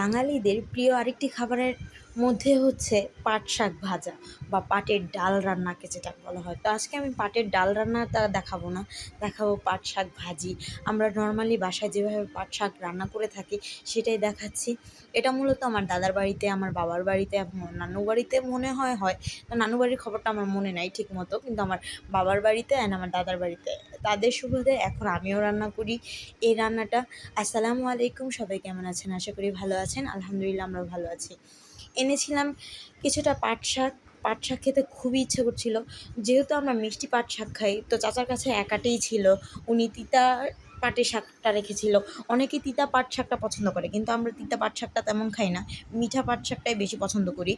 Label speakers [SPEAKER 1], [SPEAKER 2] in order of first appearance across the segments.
[SPEAKER 1] বাঙালিদের প্রিয় আরেকটি খাবারের মধ্যে হচ্ছে পাট শাক ভাজা বা পাটের ডাল রান্নাকে যেটা বলা হয়। তো আজকে আমি পাটের ডাল রান্নাটা দেখাবো না, দেখাবো পাট শাক ভাজি। আমরা নর্মালি বাসায় যেভাবে পাট শাক রান্না করে থাকি সেটাই দেখাচ্ছি। এটা মূলত আমার দাদার বাড়িতে, আমার বাবার বাড়িতে, আমার নানু বাড়িতে মনে হয় হয়। তো নানু বাড়ির খবরটা আমার মনে নাই ঠিক মতো কিন্তু আমার বাবার বাড়িতে অ্যান্ড আমার দাদার বাড়িতে তাদের সুবাদে এখন আমিও রান্না করি এই রান্নাটা। আসসালামু আলাইকুম, সবাই কেমন আছেন? আশা করি ভালো আছেন। আলহামদুলিল্লাহ আমরা ভালো আছি। এনেছিলাম কিছুটা পাট শাক। পাট শাক খেতে খুবই ইচ্ছে করছিল। যেহেতু আমরা মিষ্টি পাট শাক খাই, তো চাচার কাছে একাটেই ছিল। উনি তিতা পাটের শাকটা রেখেছিল। অনেকে তিতা পাট শাকটা পছন্দ করে, কিন্তু আমরা তিতা পাট শাকটা তেমন খাই না। মিঠা পাট শাকটাই বেশি পছন্দ করি।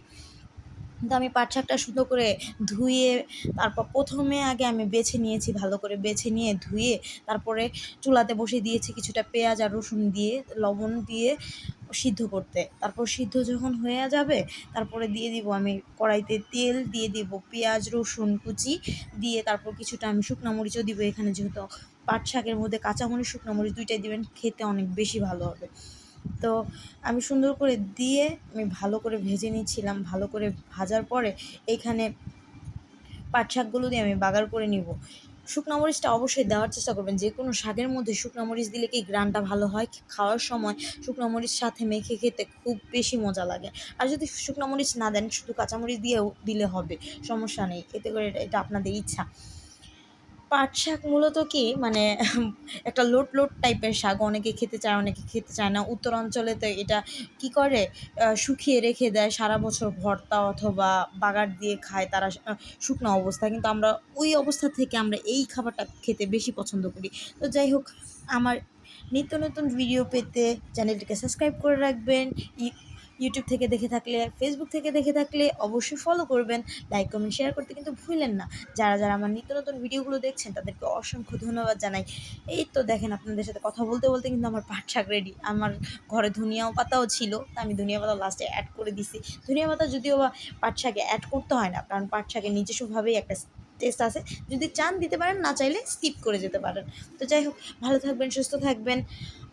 [SPEAKER 1] কিন্তু আমি পাট শাকটা সুন্দর করে ধুয়ে, তারপর প্রথমে আগে আমি বেছে নিয়েছি, ভালো করে বেছে নিয়ে ধুয়ে, তারপরে চুলাতে বসিয়ে দিয়েছি কিছুটা পেঁয়াজ আর রসুন দিয়ে, লবণ দিয়ে সিদ্ধ করতে। তারপর সিদ্ধ যখন হয়ে যাবে, তারপরে দিয়ে দিব আমি কড়াইতে তেল, দিয়ে দিব পেঁয়াজ, রসুন কুচি, দিয়ে তারপর কিছুটা আমি শুকনো মরিচও দিব এখানে যেহেতু পাট শাকের মধ্যে কাঁচামরিচ, শুকনো মরিচ দুইটাই দিবেন, খেতে অনেক বেশি ভালো হবে। তো আমি সুন্দর করে দিয়ে আমি ভালো করে ভেজে নিচ্ছিলাম, ভালো করে ভাজার পরে এইখানে পাট শাকগুলো দিয়ে আমি বাগার করে নিব। শুকনো মরিচটা অবশ্যই দেওয়ার চেষ্টা করবেন, যে কোনো শাকের মধ্যে শুকনো মরিচ দিলে কি গ্রানটা ভালো হয়? খাওয়ার সময় শুকনো মরিচ সাথে মেখে খেতে খুব বেশি মজা লাগে। আর যদি শুকনো মরিচ না দেন, শুধু কাঁচামরিচ দিয়েও দিলে হবে, সমস্যা নেই। এতে করে এটা আপনাদের ইচ্ছা। পাট শাক মূলত কি মানে একটা লোট লোট টাইপের শাক, অনেকে খেতে চায়, অনেকে খেতে চায় না। উত্তর অঞ্চলে তো এটা কি করে? শুকিয়ে রেখে দেয়, সারা বছর ভর্তা অথবা বাগার দিয়ে খায় তারা শুকনো অবস্থা কিন্তু আমরা ওই অবস্থা থেকে আমরা এই খাবারটা খেতে বেশি পছন্দ করি। তো যাই হোক, আমার নিত্য নতুন ভিডিও পেতে চ্যানেলটিকে সাবস্ক্রাইব করে রাখবেন। ইউটিউব থেকে দেখে থাকলে ফেসবুক থেকে দেখে থাকলে অবশ্যই ফলো করবেন। লাইক কমেন্ট শেয়ার করতে কিন্তু ভুলেন না। যারা যারা আমার নিত্য নতুন ভিডিওগুলো দেখছেন, তাদেরকে অসংখ্য ধন্যবাদ জানাই। এই তো দেখেন, আপনাদের সাথে কথা বলতে বলতে কিন্তু আমার পাট শাক রেডি আমার ঘরে ধনিয়াও পাতাও ছিল, তা আমি ধনিয়া পাতা লাস্টে অ্যাড করে দিছি। ধনিয়া পাতা যদিও বা পাট শাকে অ্যাড করতে হয় না, কারণ পাট শাকের নিজস্বভাবেই একটা টেস্ট আছে। যদি চান দিতে পারেন, না চাইলে স্কিপ করে যেতে পারেন। তো যাই হোক, ভালো থাকবেন, সুস্থ থাকবেন।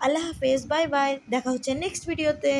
[SPEAKER 1] আল্লাহ হাফেজ বাই বাই দেখা হচ্ছে নেক্সট ভিডিওতে